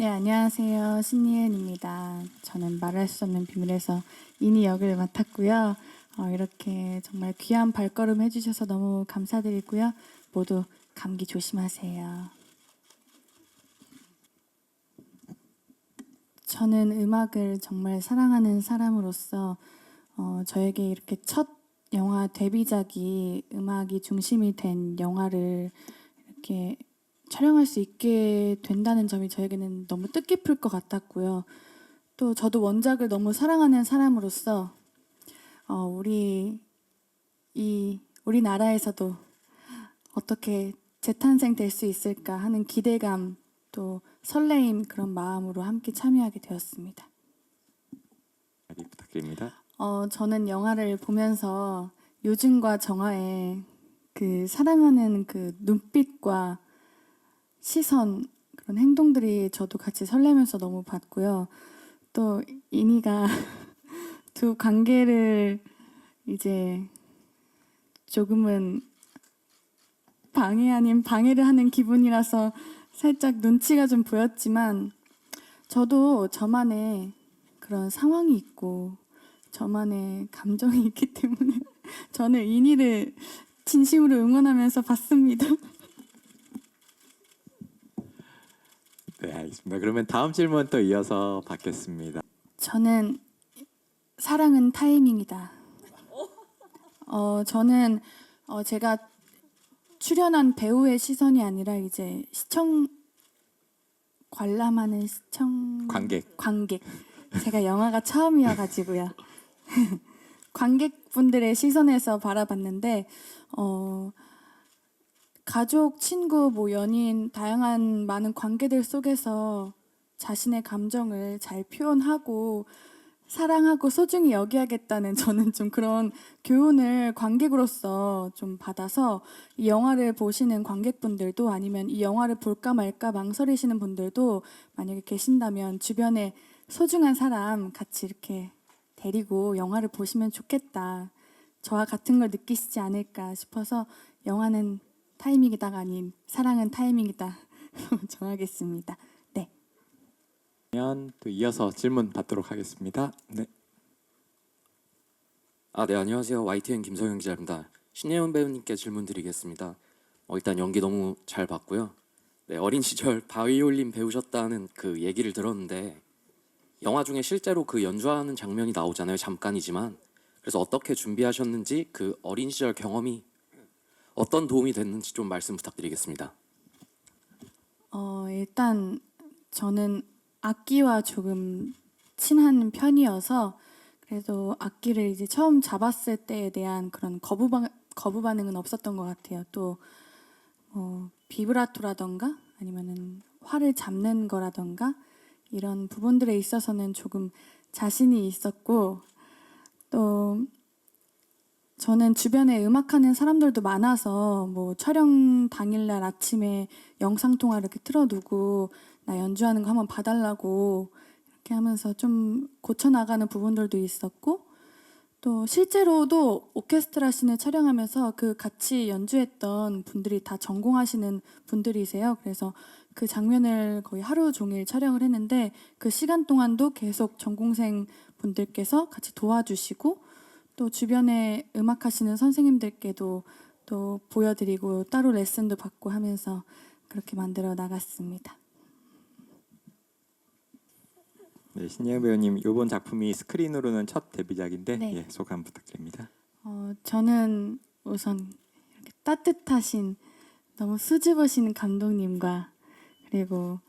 네, 안녕하세요. 신예은입니다. 저는 말할 수 없는 비밀에서 이니 역을 맡았고요. 어, 이렇게 정말 귀한 발걸음 해주셔서 너무 감사드리고요. 모두 감기 조심하세요. 저는 음악을 정말 사랑하는 사람으로서 어, 저에게 이렇게 첫 영화 데뷔작이 음악이 중심이 된 영화를 이렇게 촬영할 수 있게 된다는 점이 저에게는 너무 뜻깊을 것 같았고요. 또 저도 원작을 너무 사랑하는 사람으로서 어, 우리 이 우리나라에서도 어떻게 재탄생 될 수 있을까 하는 기대감 또 설레임 그런 마음으로 함께 참여하게 되었습니다. 자리 부탁드립니다. 어, 저는 영화를 보면서 요즘과 정화의 그 사랑하는 그 눈빛과 시선 그런 행동들이 저도 같이 설레면서 너무 봤고요. 또 이니가 두 관계를 이제 조금은 방해 아닌 방해를 하는 기분이라서 살짝 눈치가 좀 보였지만 저도 저만의 그런 상황이 있고 저만의 감정이 있기 때문에 저는 이니를 진심으로 응원하면서 봤습니다. 네, 알겠습니다. 그러면 다음 질문 또 이어서 받겠습니다. 저는 사랑은 타이밍이다. 어, 저는 어, 제가 출연한 배우의 시선이 아니라 이제 시청 관람하는 시청 관객. 관객. 제가 영화가 처음이어 가지고요. 관객분들의 시선에서 바라봤는데 어, 가족, 친구, 뭐 연인 다양한 많은 관계들 속에서 자신의 감정을 잘 표현하고 사랑하고 소중히 여기야겠다는 저는 좀 그런 교훈을 관객으로서 좀 받아서 이 영화를 보시는 관객분들도 아니면 이 영화를 볼까 말까 망설이시는 분들도 만약에 계신다면 주변에 소중한 사람 같이 이렇게 데리고 영화를 보시면 좋겠다. 저와 같은 걸 느끼시지 않을까 싶어서 영화는 타이밍이다가 아닌 사랑은 타이밍이다. 정하겠습니다. 네. 그러면 또 이어서 질문 받도록 하겠습니다. 네. 아, 네, 안녕하세요. YTN 김성현 기자입니다. 신예원 배우님께 질문 드리겠습니다. 어, 일단 연기 너무 잘 봤고요. 네, 어린 시절 바이올린 배우셨다는 그 얘기를 들었는데 영화 중에 실제로 그 연주하는 장면이 나오잖아요. 잠깐이지만. 그래서 어떻게 준비하셨는지 그 어린 시절 경험이 어떤 도움이 됐는지 좀 말씀 부탁드리겠습니다. 어, 일단 저는 악기와 조금 친한 편이어서 그래도 악기를 이제 처음 잡았을 때에 대한 그런 거부, 반, 거부 반응은 없었던 것 같아요. 또 어, 비브라토라던가 아니면은 활을 잡는 거라던가 이런 부분들에 있어서는 조금 자신이 있었고 또 저는 주변에 음악하는 사람들도 많아서 뭐 촬영 당일날 아침에 영상 통화 이렇게 틀어두고 나 연주하는 거 한번 봐달라고 이렇게 하면서 좀 고쳐 나가는 부분들도 있었고 또 실제로도 오케스트라 씬을 촬영하면서 그 같이 연주했던 분들이 다 전공하시는 분들이세요. 그래서 그 장면을 거의 하루 종일 촬영을 했는데 그 시간 동안도 계속 전공생 분들께서 같이 도와주시고 또 주변에 음악 하시는 선생님들께도 또 보여드리고 따로 레슨도 받고 하면서 그렇게 만들어 나갔습니다. 네, 신예은 배우님 이번 작품이 스크린으로는 첫 데뷔작인데 네. 예, 소감 부탁드립니다. 어, 저는 우선 이렇게 따뜻하신 너무 수줍으신 감독님과 그리고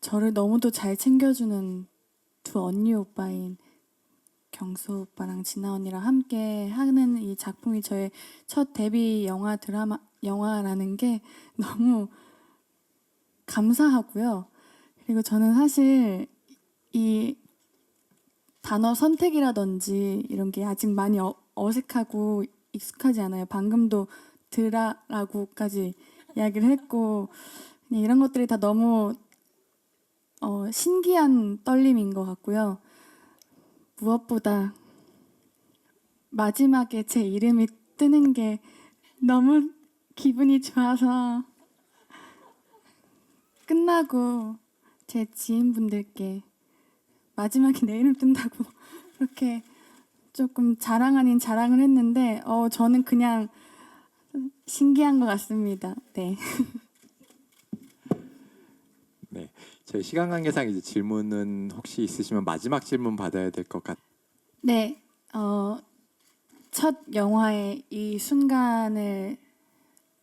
저를 너무도 잘 챙겨주는 두 언니 오빠인 경수 오빠랑 진아 언니랑 함께 하는 이 작품이 저의 첫 데뷔 영화 드라마 영화라는 게 너무 감사하고요. 그리고 저는 사실 이 단어 선택이라든지 이런 게 아직 많이 어, 어색하고 익숙하지 않아요. 방금도 드라라고까지 이야기를 했고 이런 것들이 다 너무 어, 신기한 떨림인 것 같고요. 무엇보다 마지막에 제 이름이 뜨는 게 너무 기분이 좋아서 끝나고 제 지인분들께 마지막에 내 이름 뜬다고 그렇게 조금 자랑 아닌 자랑을 했는데 어 저는 그냥 신기한 것 같습니다. 네. 네, 저희 시간 관계상 이제 질문은 혹시 있으시면 마지막 질문 받아야 될 것 같. 네, 어, 첫 영화의 이 순간을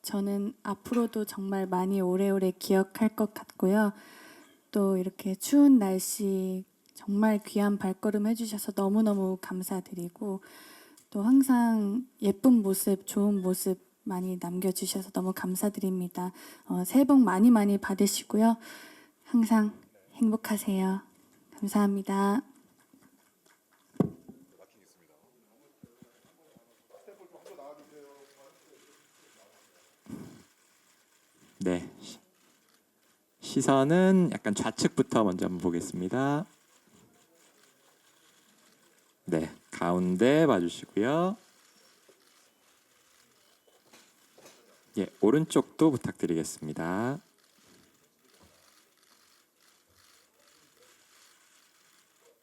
저는 앞으로도 정말 많이 오래오래 기억할 것 같고요. 또 이렇게 추운 날씨 정말 귀한 발걸음 해주셔서 너무너무 감사드리고 또 항상 예쁜 모습, 좋은 모습 많이 남겨주셔서 너무 감사드립니다. 어, 새해 복 많이 많이 받으시고요. 항상 행복하세요. 감사합니다. 네. 시- 시선은 약간 좌측부터 먼저 한번 보겠습니다. 네, 가운데 봐주시고요. 예, 오른쪽도 부탁드리겠습니다.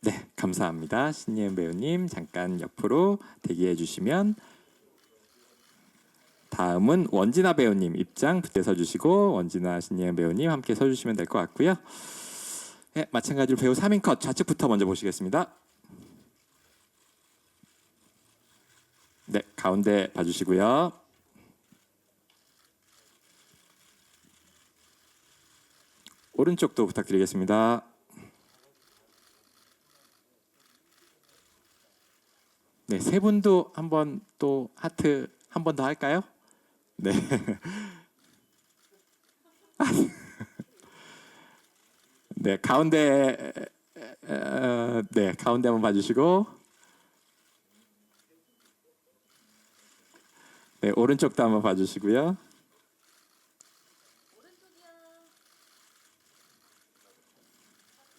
네, 감사합니다. 신예은 배우님 잠깐 옆으로 대기해 주시면 다음은 원진아 배우님 입장 부대 서주시고 원진아 신예은 배우님 함께 서주시면 될 것 같고요. 네, 마찬가지로 배우 3인 컷 좌측부터 먼저 보시겠습니다. 네, 가운데 봐주시고요. 오른쪽도 부탁드리겠습니다. 네, 세 분도 한번 또 하트 한 번 더 할까요? 네. 네, 가운데 어, 네, 가운데 한번 봐 주시고 네, 오른쪽도 한번 봐 주시고요.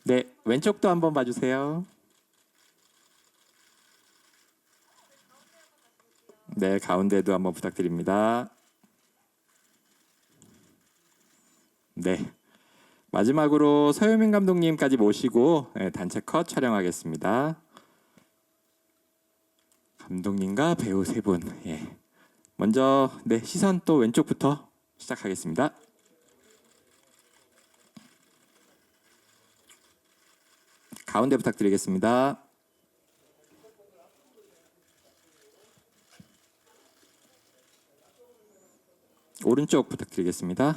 네, 왼쪽도 한번 봐 주세요. 네, 가운데도 한번 부탁드립니다. 네. 마지막으로 서유민 감독님까지 모시고 네, 단체 컷 촬영하겠습니다. 감독님과 배우 세 분. 예. 먼저 네, 시선 또 왼쪽부터 시작하겠습니다. 가운데 부탁드리겠습니다. 오른쪽 부탁드리겠습니다.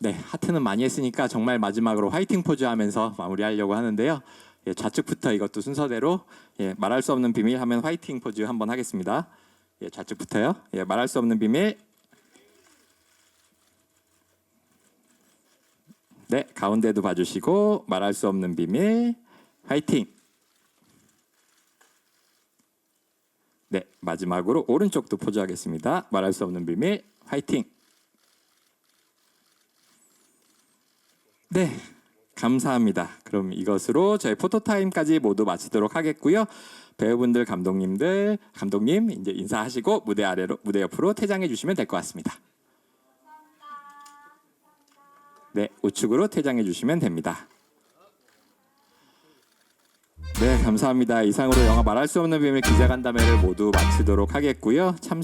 네, 하트는 많이 했으니까 정말 마지막으로 화이팅 포즈 하면서 마무리하려고 하는데요. 예, 좌측부터 이것도 순서대로 예, 말할 수 없는 비밀 하면 화이팅 포즈 한번 하겠습니다. 예, 좌측부터요. 예, 말할 수 없는 비밀. 네, 가운데도 봐주시고 말할 수 없는 비밀 화이팅. 네, 마지막으로 오른쪽도 포즈하겠습니다. 말할 수 없는 비밀 화이팅. 네, 감사합니다. 그럼 이것으로 저희 포토타임까지 모두 마치도록 하겠고요. 배우분들, 감독님들, 감독님 이제 인사하시고 무대 아래로 무대 옆으로 퇴장해 주시면 될 것 같습니다. 네, 우측으로 퇴장해 주시면 됩니다. 네, 감사합니다. 이상으로 영화 말할 수 없는 비밀 기자간담회를 모두 마치도록 하겠고요. 참